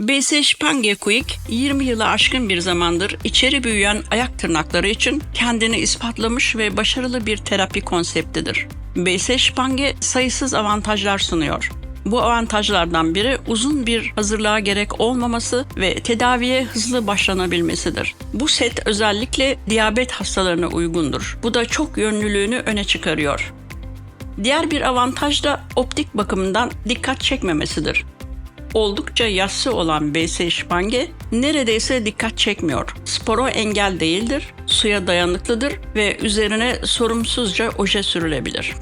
BS Spange Quick 20 yılı aşkın bir zamandır içeri büyüyen ayak tırnakları için kendini ispatlamış ve başarılı bir terapi konseptidir. BS Spange sayısız avantajlar sunuyor. Bu avantajlardan biri uzun bir hazırlığa gerek olmaması ve tedaviye hızlı başlanabilmesidir. Bu set özellikle diyabet hastalarına uygundur. Bu da çok yönlülüğünü öne çıkarıyor. Diğer bir avantaj da optik bakımından dikkat çekmemesidir oldukça yassı olan BS Spange neredeyse dikkat çekmiyor. Sporo engel değildir, suya dayanıklıdır ve üzerine sorumsuzca oje sürülebilir.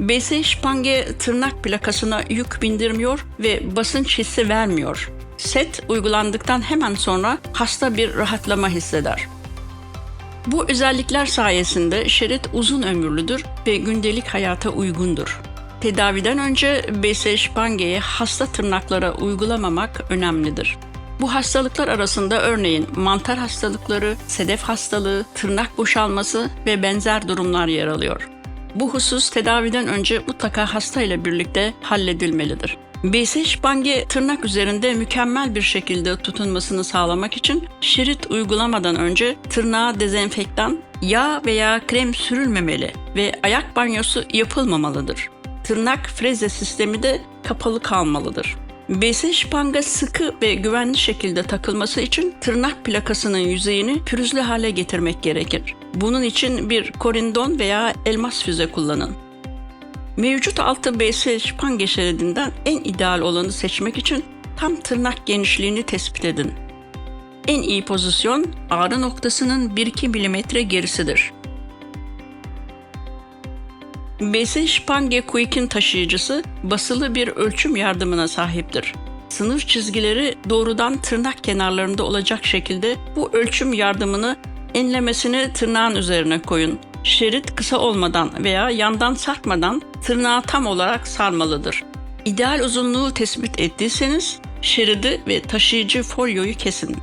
BS Spange tırnak plakasına yük bindirmiyor ve basınç hissi vermiyor. Set uygulandıktan hemen sonra hasta bir rahatlama hisseder. Bu özellikler sayesinde şerit uzun ömürlüdür ve gündelik hayata uygundur. Tedaviden önce BS Spange'yi hasta tırnaklara uygulamamak önemlidir. Bu hastalıklar arasında örneğin mantar hastalıkları, sedef hastalığı, tırnak boşalması ve benzer durumlar yer alıyor. Bu husus tedaviden önce mutlaka hasta ile birlikte halledilmelidir. BS Spange tırnak üzerinde mükemmel bir şekilde tutunmasını sağlamak için şerit uygulamadan önce tırnağa dezenfektan, yağ veya krem sürülmemeli ve ayak banyosu yapılmamalıdır tırnak freze sistemi de kapalı kalmalıdır. BS şpanga sıkı ve güvenli şekilde takılması için tırnak plakasının yüzeyini pürüzlü hale getirmek gerekir. Bunun için bir korindon veya elmas füze kullanın. Mevcut altı BS şpange şeridinden en ideal olanı seçmek için tam tırnak genişliğini tespit edin. En iyi pozisyon ağrı noktasının 1-2 mm gerisidir. BS Spange Quick'in taşıyıcısı basılı bir ölçüm yardımına sahiptir. Sınır çizgileri doğrudan tırnak kenarlarında olacak şekilde bu ölçüm yardımını enlemesini tırnağın üzerine koyun. Şerit kısa olmadan veya yandan sarkmadan tırnağı tam olarak sarmalıdır. İdeal uzunluğu tespit ettiyseniz şeridi ve taşıyıcı folyoyu kesin.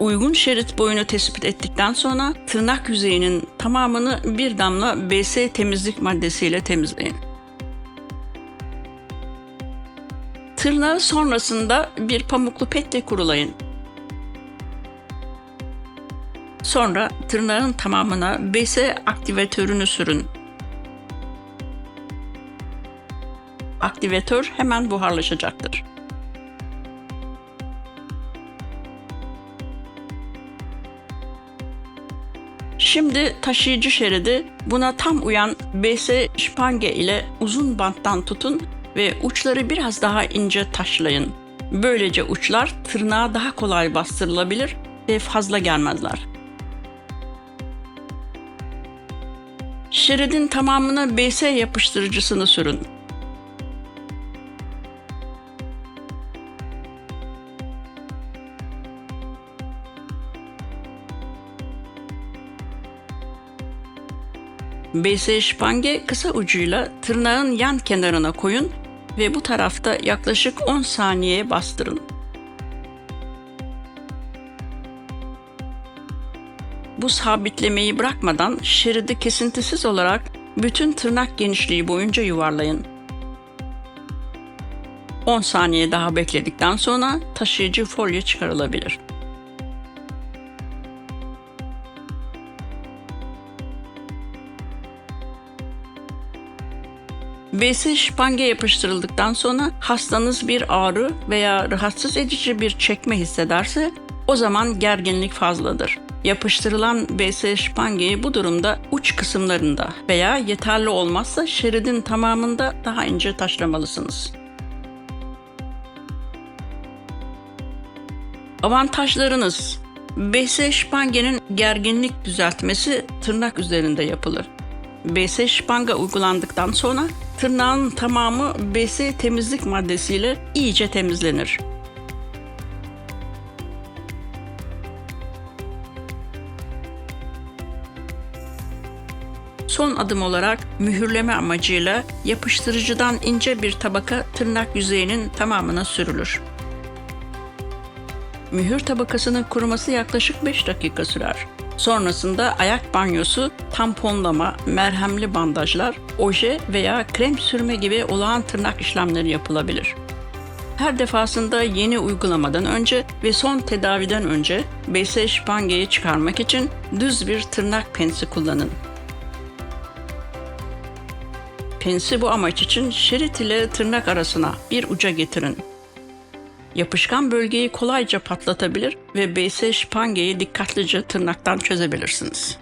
Uygun şerit boyunu tespit ettikten sonra tırnak yüzeyinin tamamını bir damla BS temizlik maddesiyle temizleyin. Tırnağı sonrasında bir pamuklu petle kurulayın. Sonra tırnağın tamamına BS aktivatörünü sürün. Aktivatör hemen buharlaşacaktır. Şimdi taşıyıcı şeridi buna tam uyan BS şpange ile uzun banttan tutun ve uçları biraz daha ince taşlayın. Böylece uçlar tırnağa daha kolay bastırılabilir ve fazla gelmezler. Şeridin tamamına BS yapıştırıcısını sürün. BS şpange kısa ucuyla tırnağın yan kenarına koyun ve bu tarafta yaklaşık 10 saniyeye bastırın. Bu sabitlemeyi bırakmadan şeridi kesintisiz olarak bütün tırnak genişliği boyunca yuvarlayın. 10 saniye daha bekledikten sonra taşıyıcı folyo çıkarılabilir. BS şpange yapıştırıldıktan sonra hastanız bir ağrı veya rahatsız edici bir çekme hissederse o zaman gerginlik fazladır. Yapıştırılan BS şpangeyi bu durumda uç kısımlarında veya yeterli olmazsa şeridin tamamında daha ince taşlamalısınız. Avantajlarınız BS şpangenin gerginlik düzeltmesi tırnak üzerinde yapılır. BS şpanga uygulandıktan sonra tırnağın tamamı BS temizlik maddesiyle iyice temizlenir. Son adım olarak mühürleme amacıyla yapıştırıcıdan ince bir tabaka tırnak yüzeyinin tamamına sürülür. Mühür tabakasının kuruması yaklaşık 5 dakika sürer. Sonrasında ayak banyosu, tamponlama, merhemli bandajlar, oje veya krem sürme gibi olağan tırnak işlemleri yapılabilir. Her defasında yeni uygulamadan önce ve son tedaviden önce BS şipangeyi çıkarmak için düz bir tırnak pensi kullanın. Pensi bu amaç için şerit ile tırnak arasına bir uca getirin. Yapışkan bölgeyi kolayca patlatabilir ve BS şipangeyi dikkatlice tırnaktan çözebilirsiniz.